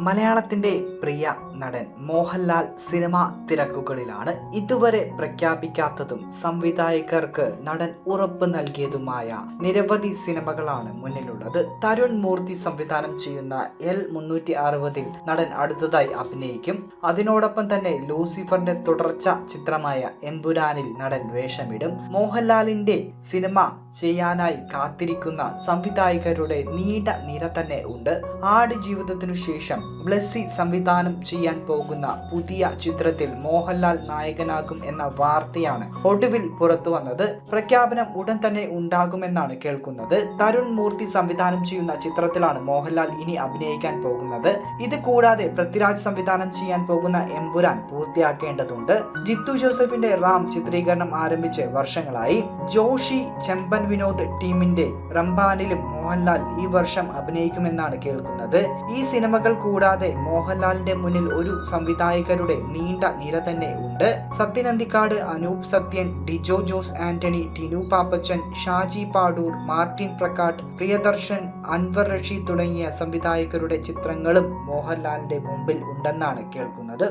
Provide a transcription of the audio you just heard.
മലയാളത്തിന്റെ പ്രിയ നടൻ മോഹൻലാൽ സിനിമ തിരക്കുകളിലാണ് ഇതുവരെ പ്രഖ്യാപിക്കാത്തതും സംവിധായകർക്ക് നടൻ ഉറപ്പ് നൽകിയതുമായ നിരവധി സിനിമകളാണ് മുന്നിലുള്ളത്. തരുൺ മൂർത്തി സംവിധാനം ചെയ്യുന്ന എൽ മുന്നൂറ്റി അറുപതിൽ നടൻ അടുത്തതായി അഭിനയിക്കും. അതിനോടൊപ്പം തന്നെ ലൂസിഫറിന്റെ തുടർച്ച ചിത്രമായ എമ്പുരാനിൽ നടൻ വേഷമിടും. മോഹൻലാലിന്റെ സിനിമ ചെയ്യാനായി കാത്തിരിക്കുന്ന സംവിധായകരുടെ നീണ്ട നിര തന്നെ ഉണ്ട്. ആടുജീവിതത്തിനു ശേഷം ബ്ലസ്സി സംവിധാനം ചെയ്യാൻ പോകുന്ന പുതിയ ചിത്രത്തിൽ മോഹൻലാൽ നായകനാകും എന്ന വാർത്തയാണ് ഒടുവിൽ പുറത്തു വന്നത്. പ്രഖ്യാപനം ഉടൻ തന്നെ ഉണ്ടാകുമെന്നാണ് കേൾക്കുന്നത്. തരുൺ മൂർത്തി സംവിധാനം ചെയ്യുന്ന ചിത്രത്തിലാണ് മോഹൻലാൽ ഇനി അഭിനയിക്കാൻ പോകുന്നത്. ഇത് കൂടാതെ പൃഥ്വിരാജ് സംവിധാനം ചെയ്യാൻ പോകുന്ന എമ്പുരാൻ പൂർത്തിയാക്കേണ്ടതുണ്ട്. ജിത്തു ജോസഫിന്റെ റാം ചിത്രീകരണം ആരംഭിച്ച് വർഷങ്ങളായി. ജോഷി ചെമ്പൻ വിനോദ് ടീമിന്റെ റംബാനിലും മോഹൻലാൽ ഈ വർഷം അഭിനയിക്കുമെന്നാണ് കേൾക്കുന്നത്. ഈ സിനിമകൾ കൂടാതെ മോഹൻലാലിന്റെ മുന്നിൽ ഒരു സംവിധായകരുടെ നീണ്ട നിര തന്നെ ഉണ്ട്. സത്യൻ അന്തിക്കാട് അനൂപ് സത്യൻ ഡിജോ ജോസ് ആന്റണി ടിനു പാപ്പച്ചൻ ഷാജി പാടൂർ മാർട്ടിൻ പ്രക്കാട്ട് പ്രിയദർശൻ അൻവർ റഷീദ് തുടങ്ങിയ സംവിധായകരുടെ ചിത്രങ്ങളും മോഹൻലാലിന്റെ മുമ്പിൽ ഉണ്ടെന്നാണ് കേൾക്കുന്നത്.